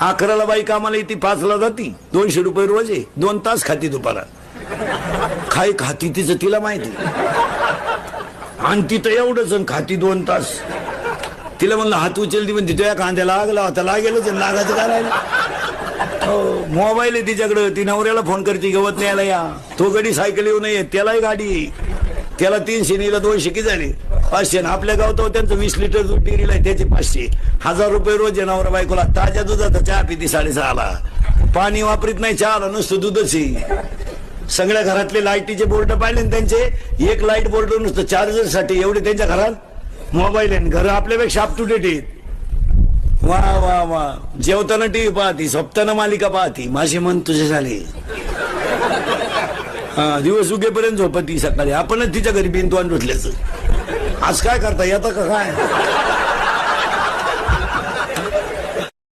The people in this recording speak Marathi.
अकराला बाई कामाला येते पाचला जाती. दोनशे रुपये रोज आहे. दोन तास खाती दुपारात खाई खाती तिचं तिला माहिती. आणि तिथं एवढंच खाती दोन तास. तिला म्हणलं हात उचलती पण तुझ्या कांद्या लागला होता लागेलच लागायचं काय राहिलं? हो मोबाईल आहे तिच्याकडं. ती नवऱ्याला फोन करते गवत न्यायला या. तो गडी सायकल येऊ नये त्यालाही गाडी आहे. त्याला तीनशे नीला दोनशे किती झाले? पाचशे. आणि आपल्या गावात त्यांचं वीस लिटर दूध डेअरीला आहे त्याचे पाचशे. हजार रुपये रोज आहे नवरा बायकोला. ताज्या दुधाचा चहा पिती साडेसहाला. पाणी वापरीत नाही चहाला नुसतं दूधच सगळ्या घरातले लाईटीचे बोर्ड पाहिले ना त्यांचे? एक लाइट बोर्ड नुसतं चार्जरसाठी एवढे त्यांच्या घरात? मोबाईल आहे. घर आपल्यापेक्षा अप टू डेट आहेत. वा वा वा. जेवताना टीव्ही पाहती झोपताना मालिका पाहती. माझे मन तुझे झाले. दिवस उगेपर्यंत झोपती सकाळी. आपणच तिच्या घरी बिनतोंड उठल्याच आज काय करता येतं का काय?